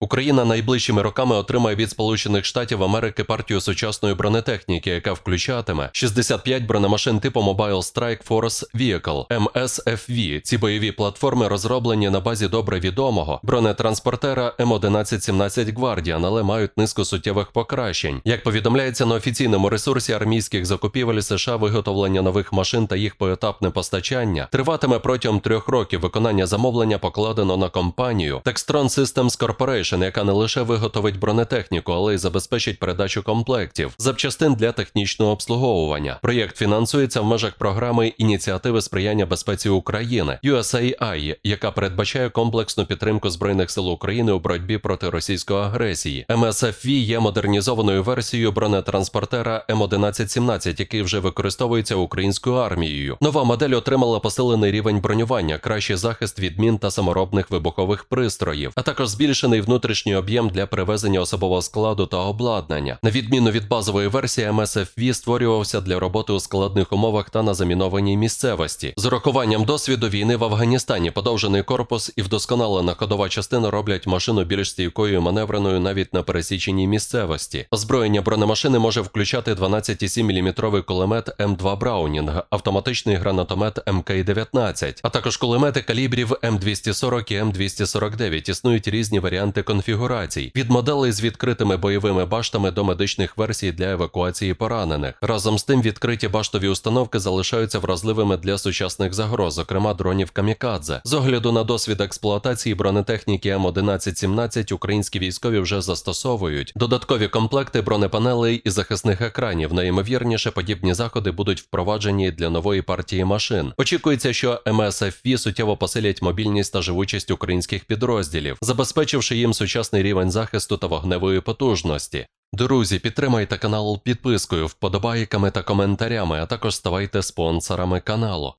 Україна найближчими роками отримає від Сполучених Штатів Америки партію сучасної бронетехніки, яка включатиме 65 бронемашин типу Mobile Strike Force Vehicle MSFV. Ці бойові платформи розроблені на базі добре відомого бронетранспортера М1117 Guardian, але мають низку суттєвих покращень. Як повідомляється на офіційному ресурсі армійських закупівель США, виготовлення нових машин та їх поетапне постачання триватиме протягом трьох років. Виконання замовлення покладено на компанію Textron Systems Corporation, яка не лише виготовить бронетехніку, але й забезпечить передачу комплектів запчастин для технічного обслуговування. Проєкт фінансується в межах програми ініціативи сприяння безпеці України USAI, яка передбачає комплексну підтримку збройних сил України у боротьбі проти російської агресії. МСФВ є модернізованою версією бронетранспортера М1117, який вже використовується українською армією. Нова модель отримала посилений рівень бронювання, кращий захист від мін та саморобних вибухових пристроїв, а також збільшений внутрішній об'єм для перевезення особового складу та обладнання. На відміну від базової версії, МСФВ створювався для роботи у складних умовах та на замінованій місцевості. З урахуванням досвіду війни в Афганістані подовжений корпус і вдосконалена ходова частина роблять машину більш стійкою маневреною навіть на пересіченій місцевості. Озброєння бронемашини може включати 12,7 мм кулемет М2 Браунінг, автоматичний гранатомет МК-19, а також кулемети калібрів М240 і М249. Існують різні варіанти конфігурацій від моделей з відкритими бойовими баштами до медичних версій для евакуації поранених. Разом з тим, відкриті баштові установки залишаються вразливими для сучасних загроз, зокрема дронів камікадзе. З огляду на досвід експлуатації бронетехніки М1117 українські військові вже застосовують додаткові комплекти бронепанелей і захисних екранів. Найімовірніше подібні заходи будуть впроваджені для нової партії машин. Очікується, що МСФВ суттєво посилять мобільність та живучість українських підрозділів, забезпечивши їм сучасний рівень захисту та вогневої потужності. Друзі, підтримайте канал підпискою, вподобайками та коментарями, а також ставайте спонсорами каналу.